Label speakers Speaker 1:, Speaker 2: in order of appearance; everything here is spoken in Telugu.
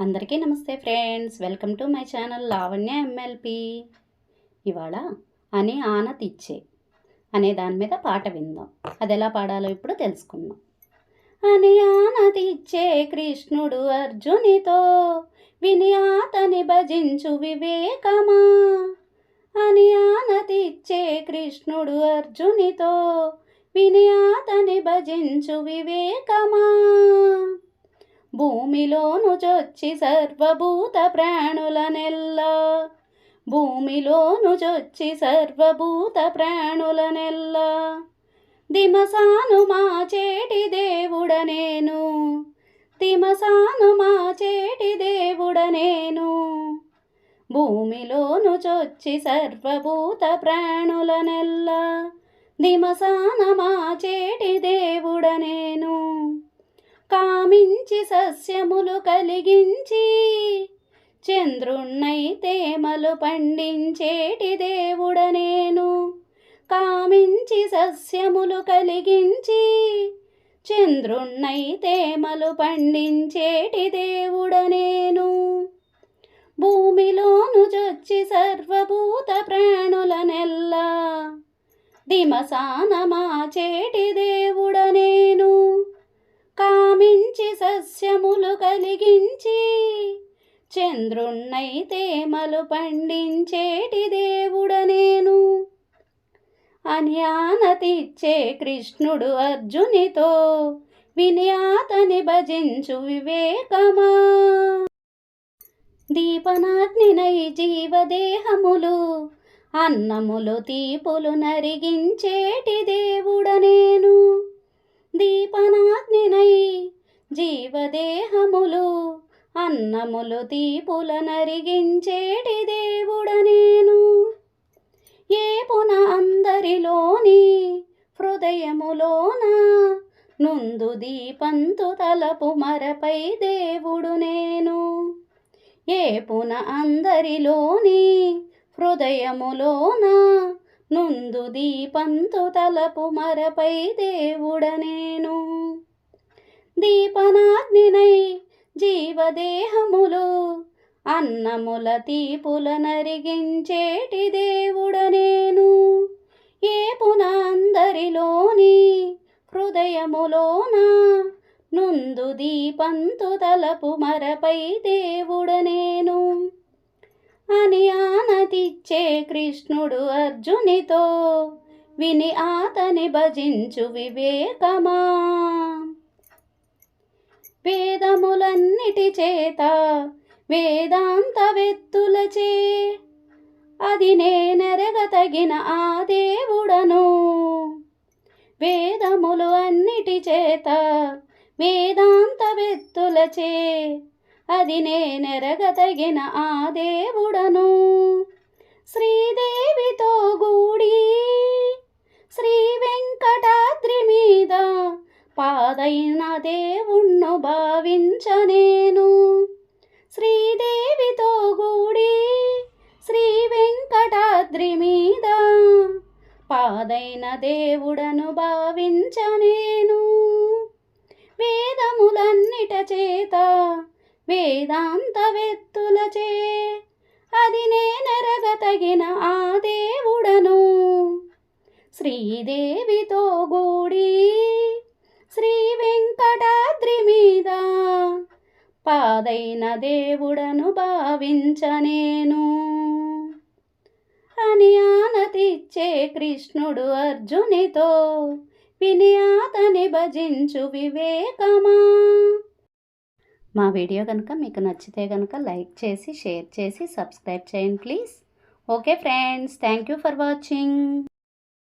Speaker 1: అందరికీ నమస్తే friends. Welcome to my channel Lavanya MLP ఇవాళ అని ఆన తిచ్చే అనే దాని మీద పాట విందాం. అది ఎలా పాడాలో ఇప్పుడు తెలుసుకుందాం. అని ఆన తిచ్చే కృష్ణుడు అర్జునితో విని ఆతని భజించు వివేకమా? అని ఆన తిచ్చే కృష్ణుడు అర్జునితో విని ఆతని భజించు వివేకమా? భూమిలోను చొచ్చి సర్వభూత ప్రాణులనెల్ల. భూమిలోను చొచ్చి సర్వభూత ప్రాణులనెల్ల. దిమసాను మా చేటి దేవుడ నేను తిమసాను మా చేటి దేవుడ నేను భూమిలోను చొచ్చి సర్వభూత ప్రాణులనెల్ల. దిమసాన మా చేటి దేవుడ నేను కామించి సస్యములు కలిగించి చంద్రుణ్ణై తేమలు పండించేటి దేవుడ నేను. కామించి సస్యములు కలిగించి చంద్రుణ్ణై తేమలు పండించేటి దేవుడ నేను. భూమిలోను చొచ్చి సర్వభూత ప్రాణులనెల్లా దిమసాన మా చేటి పెంచి సస్యములు కలిగించి చంద్రుణ్ణై మలు పండించేటి దేవుడ నేను. అని ఆనతిచ్చే కృష్ణుడు అర్జునితో విని అతని భజించు వివేకమా. దీపనాగ్నినై జీవదేహములు అన్నములు తీపులు నరిగించేటి దేవుడ నేను దీపనాగ్నినై జీవదేహములు అన్నములు తీపుల నరిగించేటి దేవుడ నేను. ఏపున అందరిలోని హృదయములోన? నుందు దీపంతు తలపు మరపై దేవుడు నేను. ఏపున అందరిలోని హృదయములోన? నుందు దీపంతు తలపు మరపై దేవుడ నేను. దీపనాగ్నినై జీవదేహములు అన్నముల తీపుల నరిగించేటి దేవుడ నేను. ఏపున అందరిలోని హృదయములోన నుందు దీపంతు తలపు మరపై దేవుడ నేను. అని ఆనతిచ్చే కృష్ణుడు అర్జునితో విని ఆతని భజించు వివేకమా? వేదములన్నిటి చేత వేదాంత వెత్తులచే అది నేనెరగతగిన ఆ దేవుడను. వేదములు అన్నిటి చేత వేదాంత వెత్తులచే అది నేనెరగతగిన ఆ దేవుడను. శ్రీదేవితో గూడి శ్రీ వెంకటాద్రి మీద పాదైన దేవుణ్ణు భావించనేను శ్రీదేవితో గూడి శ్రీ వెంకటాద్రి మీద పాదైన దేవుడను భావించనేను వేదములన్నిట చేత వేదాంత వెత్తులచే అది నేనెరగతగిన ఆ దేవుడను. శ్రీదేవితో పాదైన దేవుడను భావించనేను. అని ఆనతిచ్చే కృష్ణుడు అర్జునితో విని అతని భజించు వివేకమా. మా వీడియో కనుక మీకు నచ్చితే కనుక లైక్ చేసి షేర్ చేసి సబ్స్క్రైబ్ చేయండి please. Okay friends thank you for watching.